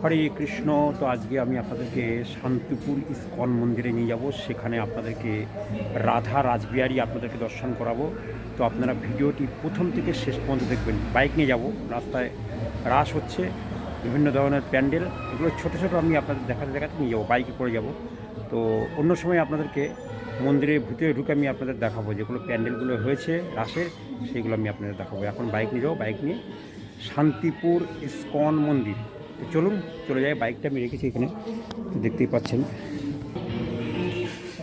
হরে কৃষ্ণ। তো আজকে আমি আপনাদেরকে শান্তিপুর ইস্কন মন্দিরে নিয়ে যাব। সেখানে আপনাদেরকে রাধা রাজবিহারী আপনাদেরকে দর্শন করাবো। তো আপনারা ভিডিওটি প্রথম থেকে শেষ পর্যন্ত দেখবেন। বাইক নিয়ে যাব। রাস্তায় রাস হচ্ছে। বিভিন্ন ধরনের প্যান্ডেল। এগুলো ছোটো ছোটো আমি আপনাদের দেখাতে দেখাতে নিয়ে যাব। বাইকে করে যাব। তো অন্য সময় আপনাদেরকে মন্দিরের ভিতরে ঢুকে আমি আপনাদের দেখাবো যেগুলো প্যান্ডেলগুলো হয়েছে রাসের সেগুলো আমি আপনাদের দেখাবো। এখন বাইক নিয়ে যাব। বাইক নিয়ে শান্তিপুর ইস্কন মন্দির। চলুন, চলে যাই, বাইকটা আমি রেখেছি এখানে, দেখতেই পাচ্ছেন।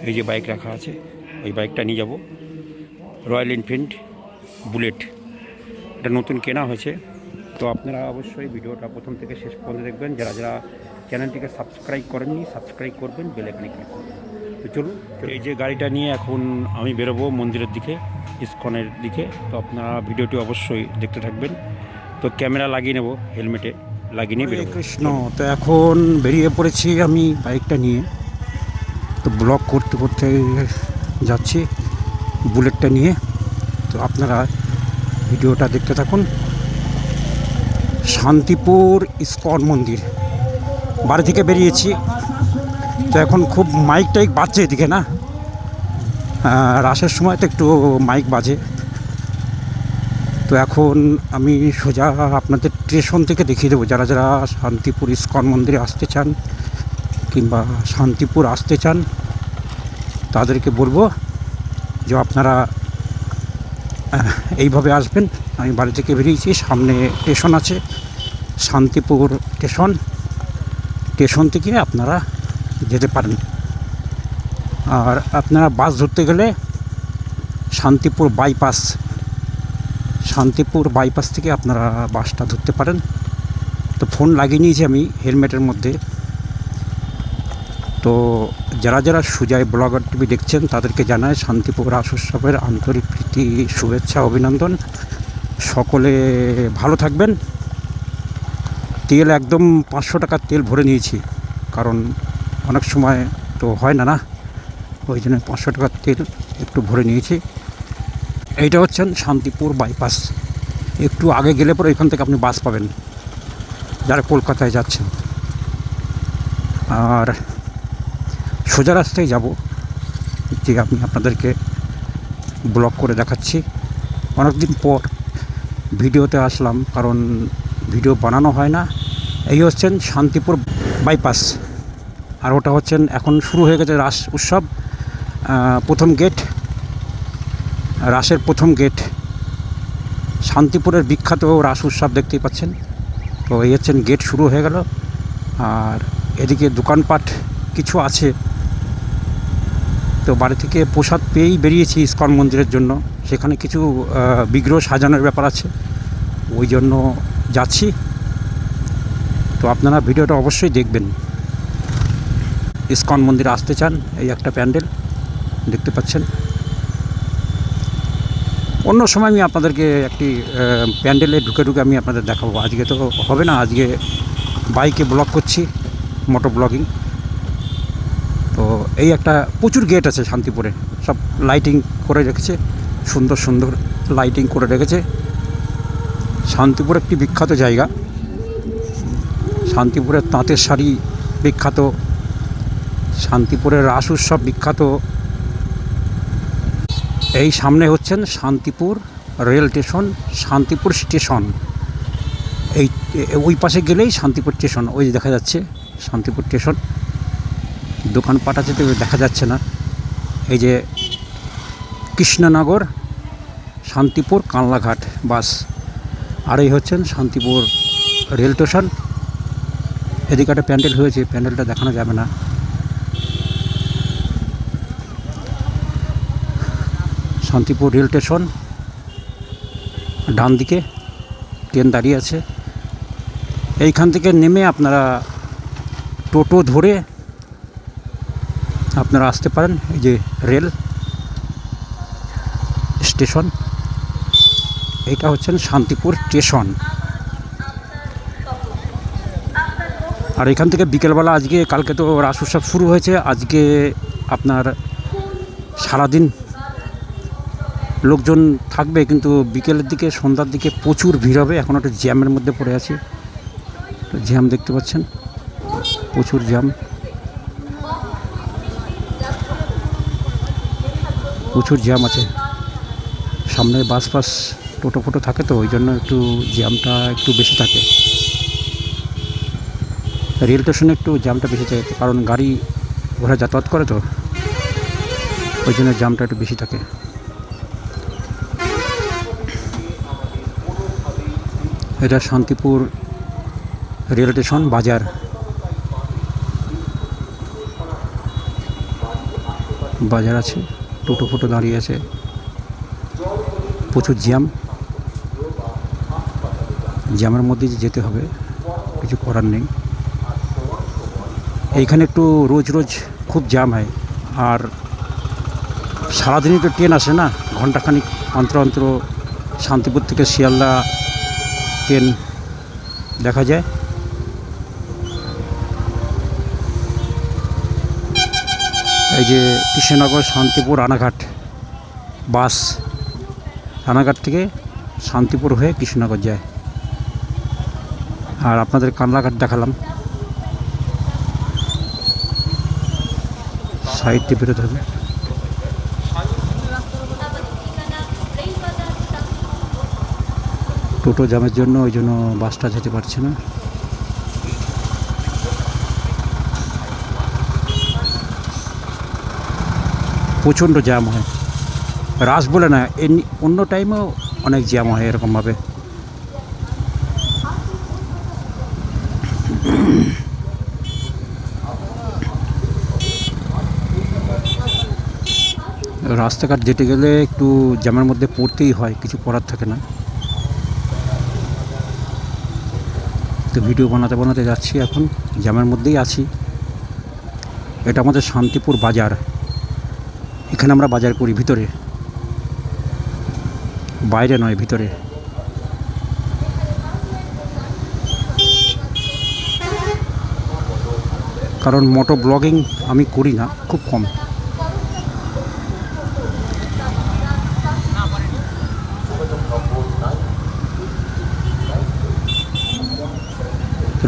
এই যে বাইক রাখা আছে, ওই বাইকটা নিয়ে যাব। রয়্যাল এনফিল্ড বুলেট, এটা নতুন কেনা হয়েছে। তো আপনারা অবশ্যই ভিডিওটা প্রথম থেকে শেষ পর্যন্ত দেখবেন। যারা যারা চ্যানেলটিকে সাবস্ক্রাইব করেননি, সাবস্ক্রাইব করবেন, বেল আইকনে ক্লিক করবেন। তো চলুন। এই যে গাড়িটা নিয়ে এখন আমি বেরোবো মন্দিরের দিকে, ইস্কনের দিকে। তো আপনারা ভিডিওটি অবশ্যই দেখতে থাকবেন। তো ক্যামেরা লাগিয়ে নেব হেলমেটে। লাগিয়ে নিয়ে বেরোবো। কৃষ্ণ তো এখন বেরিয়ে পড়েছি আমি বাইকটা নিয়ে। তো ব্লগ করতে করতে যাচ্ছি বুলেটটা নিয়ে। তো আপনারা ভিডিওটা দেখতে থাকুন। শান্তিপুর ইস্কন মন্দির বাড়ি থেকে বেরিয়েছি। তো এখন খুব মাইক টাইক বাজছে এদিকে না? রাসের সময় তো একটু মাইক বাজে। তো এখন আমি সোজা আপনাদের স্টেশন থেকে দেখিয়ে দেবো। যারা যারা শান্তিপুর ইস্কন মন্দিরে আসতে চান কিংবা শান্তিপুর আসতে চান, তাদেরকে বলব যে আপনারা এইভাবে আসবেন। আমি বাড়ি থেকে বেরিয়েছি, সামনে স্টেশন আছে, শান্তিপুর স্টেশন। স্টেশন থেকে আপনারা যেতে পারেন। আর আপনারা বাস ধরতে গেলে শান্তিপুর বাইপাস শান্তিপুর বাইপাস থেকে আপনারা বাসটা ধরতে পারেন। তো ফোন লাগিয়ে নিয়েছি আমি হেলমেটের মধ্যে। তো যারা যারা সুজয় ব্লগার টিভি দেখছেন, তাদেরকে জানায় শান্তিপুর রাস আন্তরিক প্রীতি, শুভেচ্ছা, অভিনন্দন। সকলে ভালো থাকবেন। তেল একদম পাঁচশো টাকার তেল ভরে নিয়েছি, কারণ অনেক সময় তো হয় না না, ওই জন্য পাঁচশো টাকার তেল একটু ভরে নিয়েছি। এইটা হচ্ছেন শান্তিপুর বাইপাস একটু আগে গেলে পরে এখান থেকে আপনি বাস পাবেন, যারা কলকাতায় যাচ্ছেন। আর সোজা রাস্তায় যাব, যে আমি আপনাদেরকে ব্লগ করে দেখাচ্ছি। অনেকদিন পর ভিডিওতে আসলাম, কারণ ভিডিও বানানো হয় না। এই হচ্ছেন শান্তিপুর বাইপাস আর ওটা হচ্ছেন এখন শুরু হয়ে গেছে রাস উৎসব। প্রথম গেট রাসের প্রথম গেট। শান্তিপুরের বিখ্যাত রাস উৎসব দেখতেই পাচ্ছেন। তো এই হচ্ছেন গেট শুরু হয়ে গেল। আর এদিকে দোকানপাট কিছু আছে। তো বাড়ি থেকে প্রসাদ পেয়েই বেরিয়েছি ইস্কন মন্দিরের জন্য। সেখানে কিছু বিগ্রহ সাজানোর ব্যাপার আছে। ওই জন্য যাচ্ছি। তো আপনারা ভিডিওটা অবশ্যই দেখবেন। ইস্কন মন্দিরে আসতে চান এই একটা প্যান্ডেল। দেখতে পাচ্ছেন। অন্য সময় আমি আপনাদেরকে একটি প্যান্ডেলে ঢুকে ঢুকে আমি আপনাদের দেখাবো। আজকে তো হবে না, আজকে বাইকে ব্লগ করছি মোটর ব্লগিং। তো এই একটা প্রচুর গেট আছে শান্তিপুরে, সব লাইটিং করে রেখেছে, সুন্দর সুন্দর লাইটিং করে রেখেছে। শান্তিপুর একটি বিখ্যাত জায়গা। শান্তিপুরের তাঁতের শাড়ি বিখ্যাত। শান্তিপুরের রাস উৎসব বিখ্যাত। এই সামনে হচ্ছেন Shantipur rail station, Shantipur station. এই, ওই পাশে গেলেই শান্তিপুর স্টেশন, ওই দেখা যাচ্ছে শান্তিপুর স্টেশন। দোকানপাট আছে তো দেখা যাচ্ছে না। এই যে কৃষ্ণনগর, শান্তিপুর কানলাঘাট বাস। আর এই হচ্ছেন শান্তিপুর রেল স্টেশন। এদিকে একটা প্যান্ডেল হয়েছে, প্যান্ডেলটা দেখানো যাবে না। Shantipur rail station. ডান দিকে ট্রেন দাঁড়িয়ে আছে। এইখান থেকে নেমে আপনারা টোটো ধরে আপনারা আসতে পারেন, এই যে রেল স্টেশন। এটা হচ্ছেন শান্তিপুর স্টেশন। আর এখান থেকে বিকেলবেলা আজকে, কালকে তো রাস উৎসব শুরু হয়েছে, আজকে আপনার সারাদিন লোকজন থাকবে, কিন্তু বিকেলের দিকে, সন্ধ্যার দিকে প্রচুর ভিড় হবে। এখন একটা জ্যামের মধ্যে পড়ে আছি। জ্যাম দেখতে পাচ্ছেন? প্রচুর জ্যাম। প্রচুর জ্যাম আছে। সামনে বাস ফাস, টোটো ফোটো থাকে তো, ওই জন্য একটু জ্যামটা একটু বেশি থাকে। রেল স্টেশনে একটু জ্যামটা বেশি থাকে, কারণ গাড়ি ঘোড়া যাতায়াত করে তো, ওই জন্য জ্যামটা একটু বেশি থাকে। এটা শান্তিপুর রেল স্টেশন, বাজার। বাজার আছে, টোটো ফোটো দাঁড়িয়ে আছে। প্রচুর জ্যাম। জ্যামের মধ্যে যে যেতে হবে, কিছু করার নেই। এইখানে একটু রোজ রোজ খুব জ্যাম হয়। আর সারাদিনই তো ট্রেন আসে না, ঘন্টাখানিক অন্তর অন্তর শান্তিপুর থেকে শিয়ালদা ট্রেন দেখা যায়? এই যে কৃষ্ণনগর শান্তিপুর রানাঘাট বাস, রানাঘাট থেকে শান্তিপুর হয়ে কৃষ্ণনগর যায়। আর আপনাদের কানলাঘাট দেখালাম। সাইড দিয়ে বেরোতে হবে। টোটো জ্যামের জন্য, ওই জন্য বাসটা যেতে পারছে না। প্রচণ্ড জ্যাম হয়। রাস বলে না, এমনি অন্য টাইমেও অনেক জ্যাম হয় এরকমভাবে। রাস্তাঘাট যেতে গেলে একটু জ্যামের মধ্যে পড়তেই হয়, কিছু করার থাকে না। তো ভিডিও বানাতে বানাতে যাচ্ছি এখন। জ্যামের মধ্যেই আছি। এটা আমাদের শান্তিপুর বাজার। এখানে আমরা বাজার করি ভিতরে। বাইরে নয়, ভিতরে। কারণ মোটো ব্লগিং আমি করি না, খুব কম।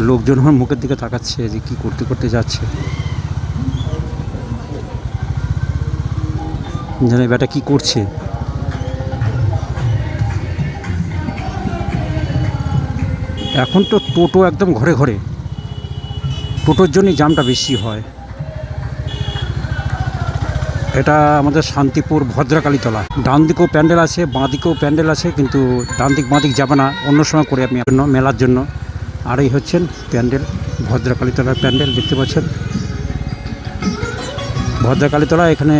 লোকজন আমার মুখের দিকে তাকাচ্ছে যে কি করতে করতে যাচ্ছে। জানে বেটা কি করছে। এখন তো টোটো একদম ঘরে ঘরে। টোটোর জন্যই জামটা বেশি হয়। এটা আমাদের শান্তিপুর ভদ্রকালীতলা। ডান দিকেও প্যান্ডেল আছে, বাঁ দিকেও প্যান্ডেল আছে, কিন্তু ডান দিক বাঁ দিক যাবে না। অন্য সময় করে আপনি মেলার জন্য। আর এই হচ্ছেন প্যান্ডেল ভদ্রকালীতলার প্যান্ডেল দেখতে পাচ্ছেন। ভদ্রকালীতলা এখানে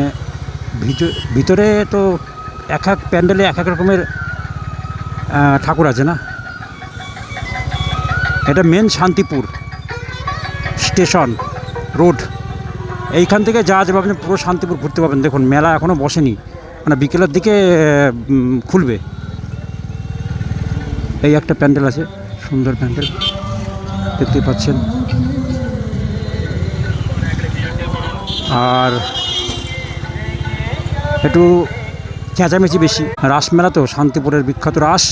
ভিতর, ভিতরে তো এক এক প্যান্ডেলে এক এক রকমের ঠাকুর আছে না? এটা মেন শান্তিপুর স্টেশন, রোড। এইখান থেকে যা যাবে আপনি পুরো শান্তিপুর ঘুরতে পাবেন দেখুন, মেলা এখনও বসেনি। মানে বিকেলের দিকে খুলবে। এই একটা প্যান্ডেল আছে, সুন্দর প্যান্ডেল। দেখতে পাচ্ছেন। আর একটু চেঁচামেচি বেশি। রাস মেলা তো শান্তিপুরের বিখ্যাত রাস।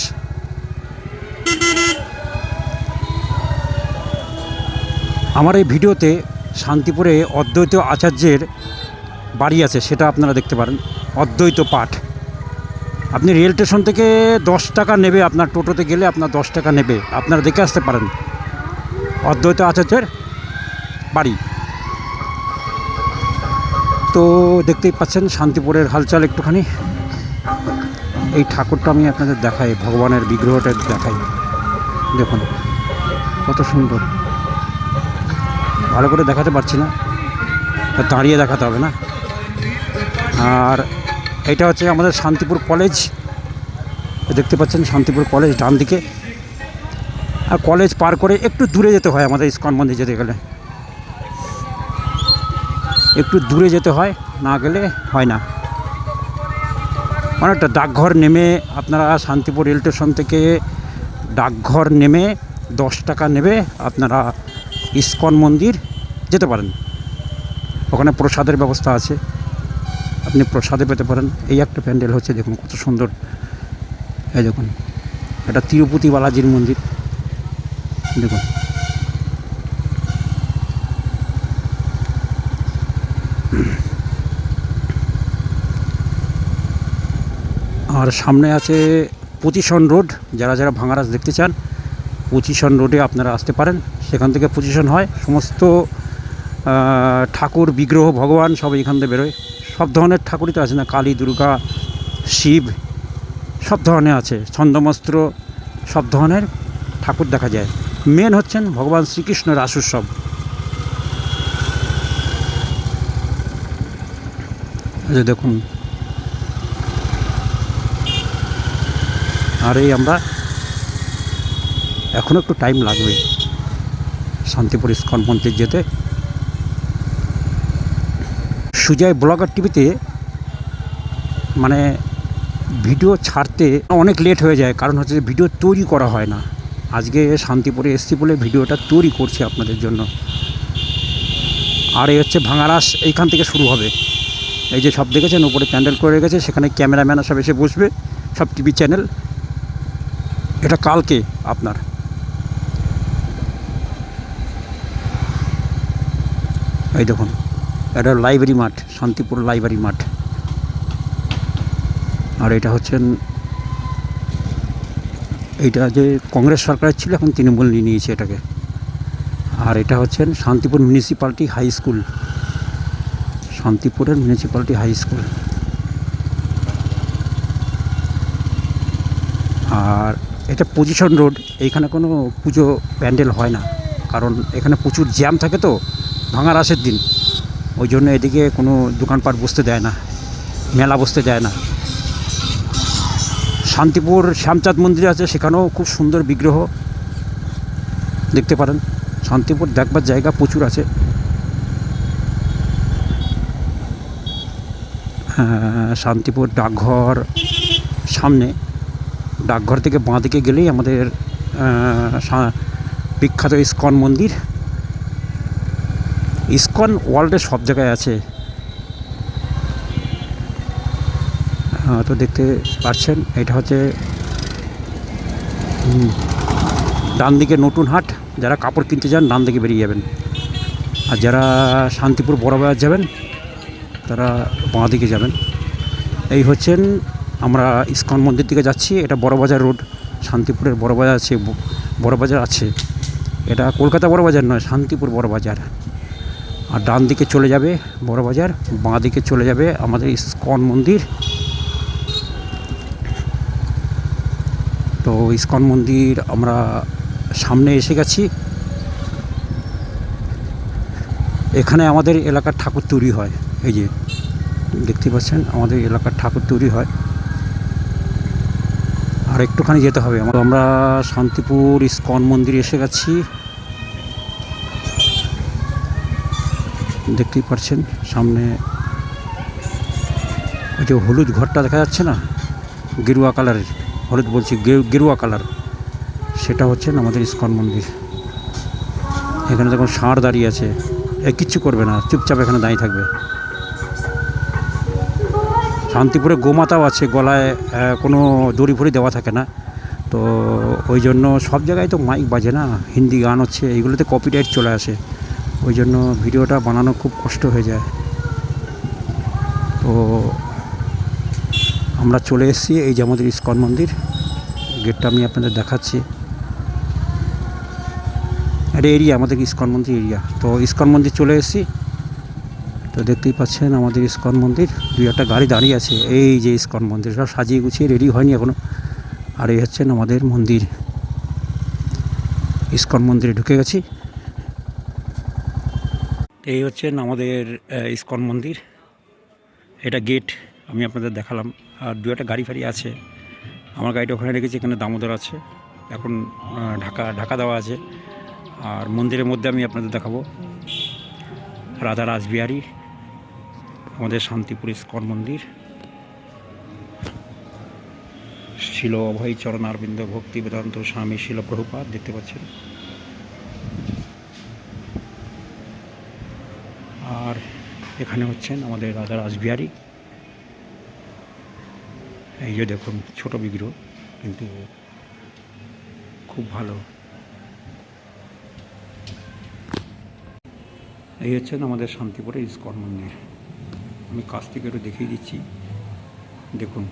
আমার এই ভিডিওতে শান্তিপুরে অদ্বৈত আচার্যের বাড়ি আছে, সেটা আপনারা দেখতে পারেন। অদ্বৈত পাঠ। আপনি রেল স্টেশন থেকে দশ টাকা নেবে, আপনার টোটোতে গেলে আপনার দশ টাকা নেবে। আপনারা দেখে আসতে পারেন। অদ্বৈত আচার্যের বাড়ি। তো দেখতেই পাচ্ছেন, শান্তিপুরের হালচাল একটুখানি। এই ঠাকুরটা আমি আপনাদের দেখাই, ভগবানের বিগ্রহটা দেখাই। দেখুন, কত সুন্দর। ভালো করে দেখাতে পারছি না দাঁড়িয়ে দেখাতে হবে না। আর এটা হচ্ছে আমাদের শান্তিপুর কলেজ। দেখতে পাচ্ছেন, শান্তিপুর কলেজ ডান দিকে কলেজ পার করে একটু দূরে যেতে হয় আমাদের ইস্কন মন্দির যেতে গেলে। একটু দূরে যেতে হয়, না গেলে হয় না। অনেকটা ডাকঘর নেমে আপনারা শান্তিপুর রেল স্টেশন থেকে ডাকঘর নেমে দশ টাকা নেবে আপনারা ইস্কন মন্দির যেতে পারেন। ওখানে প্রসাদের ব্যবস্থা আছে, আপনি প্রসাদে পেতে পারেন। এই একটা প্যান্ডেল হচ্ছে, দেখুন কত সুন্দর। এই দেখুন, এটা তিরুপতি বালাজির মন্দির। দেখুন। আর সামনে আছে পঁচিশন রোড, যারা যারা ভাঙারাজ দেখতে চান পঁচিশন রোডে আপনারা আসতে পারেন। সেখান থেকে পঁচিশন হয়, সমস্ত ঠাকুর, বিগ্রহ, ভগবান সব এখান থেকে বেরোয়। সব ধরনের ঠাকুরই তো আছে না, কালী, দুর্গা, শিব, সব ধরনের আছে, ছন্দমস্ত্র, সব ধরনের ঠাকুর দেখা যায়। মেন হচ্ছেন ভগবান শ্রীকৃষ্ণের এই যে দেখুন। আর এই আমরা এখনও একটু টাইম লাগবে শান্তিপুর ইস্কন মন্দির যেতে। সুজয় ব্লগার টিভিতে মানে ভিডিও ছাড়তে অনেক লেট হয়ে যায়, কারণ হচ্ছে ভিডিও তৈরি করা হয় না। আজকে শান্তিপুরে এসছি বলে ভিডিওটা তৈরি করছি আপনাদের জন্য। আর এই হচ্ছে ভাঙারাস, এইখান থেকে শুরু হবে। এই যে সব দেখেছেন, উপরে প্যান্ডেল করে রেখেছে, সেখানে ক্যামেরাম্যান সব এসে বসবে, সব টিভি চ্যানেল। এটা কালকে আপনার। এই দেখুন, এটা লাইব্রেরি মাঠ, শান্তিপুর লাইব্রেরি মাঠ। আর এটা হচ্ছেন এইটা যে কংগ্রেস সরকারের ছিল, এখন তৃণমূল নিয়ে নিয়েছে এটাকে। আর এটা হচ্ছেন শান্তিপুর মিউনিসিপ্যালিটি হাই স্কুল শান্তিপুরের মিউনিসিপ্যালিটি হাই স্কুল আর এটা পজিশন রোড এইখানে কোনো পুজো প্যান্ডেল হয় না। কারণ এখানে প্রচুর জ্যাম থাকে তো, ভাঙার আসের দিন। ওই জন্য এদিকে কোনো দোকানপাট বসতে দেয় না, মেলা বসতে দেয় না। শান্তিপুর শ্যামচাঁদ মন্দির আছে সেখানেও খুব সুন্দর বিগ্রহ। দেখতে পারেন শান্তিপুর দেখবার জায়গা প্রচুর আছে। হ্যাঁ, শান্তিপুর ডাকঘর সামনে। ডাকঘর থেকে বাঁ দিকে গেলেই আমাদের বিখ্যাত ইস্কন মন্দির। ইস্কন ওয়ার্ল্ডে সব জায়গায় আছে। তো দেখতে পাচ্ছেন এটা হচ্ছে ডান দিকে নতুন হাট। যারা কাপড় কিনতে যান, ডান দিকে বেরিয়ে যাবেন। আর যারা শান্তিপুর বড়বাজার যাবেন, তারা বাঁ দিকে যাবেন। এই হচ্ছেন, আমরা ইস্কন মন্দির দিকে যাচ্ছি। এটা বড়বাজার রোড, শান্তিপুরের বড়বাজার আছে বড়বাজার আছে। এটা কলকাতা বড়বাজার নয়, শান্তিপুর বড়বাজার আর ডান দিকে চলে যাবে বড়বাজার বাঁ দিকে চলে যাবে আমাদের ইস্কন মন্দির। ইস্কন মন্দির আমরা সামনে এসে গেছি। এখানে আমাদের এলাকার ঠাকুর তৈরি হয়। এই যে দেখতে পাচ্ছেন, আমাদের এলাকার ঠাকুর তৈরি হয়। আর একটুখানি যেতে হবে। আমরা শান্তিপুর ইস্কন মন্দিরে এসে গেছি। দেখতেই পাচ্ছেন, সামনে ওই যে হলুদ ঘরটা দেখা যাচ্ছে না? গেরুয়া কালারের। হলুদ বলছি গেরুয়া কালার। সেটা হচ্ছেন আমাদের ইস্কন মন্দির। এখানে দেখুন ষাঁড় দাঁড়িয়ে আছে, এ কিচ্ছু করবে না, চুপচাপ এখানে দাঁড়িয়ে থাকবে। শান্তিপুরে গোমাতাও আছে, গলায় কোনো দড়ি ফড়ি দেওয়া থাকে না। তো ওই জন্য সব জায়গায় তো মাইক বাজে না, হিন্দি গান হচ্ছে, এইগুলোতে কপিরাইট চলে আসে। ওই জন্য ভিডিওটা বানানো খুব কষ্ট হয়ে যায়। তো আমরা চলে এসেছি এই যে আমাদের ইস্কন মন্দির। গেটটা আমি আপনাদের দেখাচ্ছি। এটা এরিয়া আমাদের ইস্কন মন্দির এরিয়া তো ইস্কন মন্দির চলে এসেছি। তো দেখতেই পাচ্ছেন আমাদের ইস্কন মন্দির। দুই একটা গাড়ি দাঁড়িয়ে আছে। এই যে ইস্কন মন্দির, সব সাজিয়ে গুছিয়ে রেডি হয়নি এখনও আর এই হচ্ছেন আমাদের মন্দির। ইস্কন মন্দিরে ঢুকে গেছি। এই হচ্ছেন আমাদের ইস্কন মন্দির। এটা গেট আমি আপনাদের দেখালাম। আর দু একটা গাড়ি ফাড়ি আছে। আমার গাড়িটা ওখানে রেখেছি, এখানে দামোদর আছে। এখন ঢাকা ঢাকা দেওয়া আছে। আর মন্দিরের মধ্যে আমি আপনাদের দেখাবো। রাধা রাসবিহারী, আমাদের শান্তিপুর ইস্কন মন্দির। শিল অভয় চরণ অরবিন্দ ভক্তি বেদান্ত স্বামী শিল প্রভুপাত দেখতে পাচ্ছেন। আর এখানে হচ্ছেন আমাদের রাজা রাসবিহারী। এই যে দেখুন, ছোট বিগ্রহ, কিন্তু খুব ভালো। এই হচ্ছেন আমাদের শান্তিপুরে ইস্কন মন্দির। আমি কাছ থেকে একটু দেখিয়ে দিচ্ছি। দেখুন।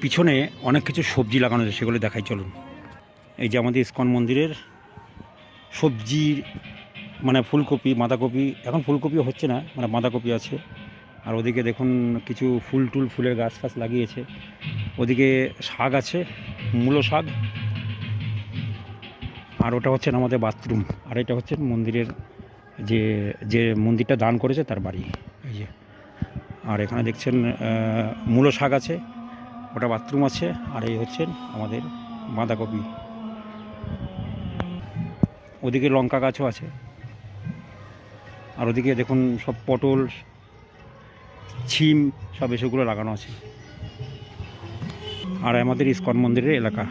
পিছনে অনেক কিছু সবজি লাগানো আছে, সেগুলো দেখাই, চলুন। এই যে আমাদের ইস্কন মন্দিরের সবজির মানে ফুলকপি, বাঁধাকপি, এখন ফুলকপি হচ্ছে না মানে বাঁধাকপি আছে। আর ওদিকে দেখুন কিছু ফুল টুল, ফুলের গাছ ফাছ লাগিয়েছে। ওদিকে শাক আছে, মূলো শাক। আর ওটা হচ্ছে আমাদের বাথরুম, আর এটা হচ্ছে মন্দিরের যে যে মন্দিরটা দান করেছে তার বাড়ি। এই যে, আর এখানে দেখছেন মূলো শাক আছে, ওটা বাথরুম আছে, আর এই হচ্ছেন আমাদের বাঁধাকপি। ওদিকে লঙ্কা গাছও আছে। আর ওদিকে দেখুন সব পটল, ছিম, সব এসবগুলো লাগানো আছে। আর আমাদের ইস্কন মন্দিরের এলাকা।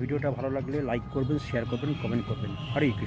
ভিডিওটা ভালো লাগলে লাইক করবেন শেয়ার করবেন কমেন্ট করবেন। হরে কৃষ্ণ।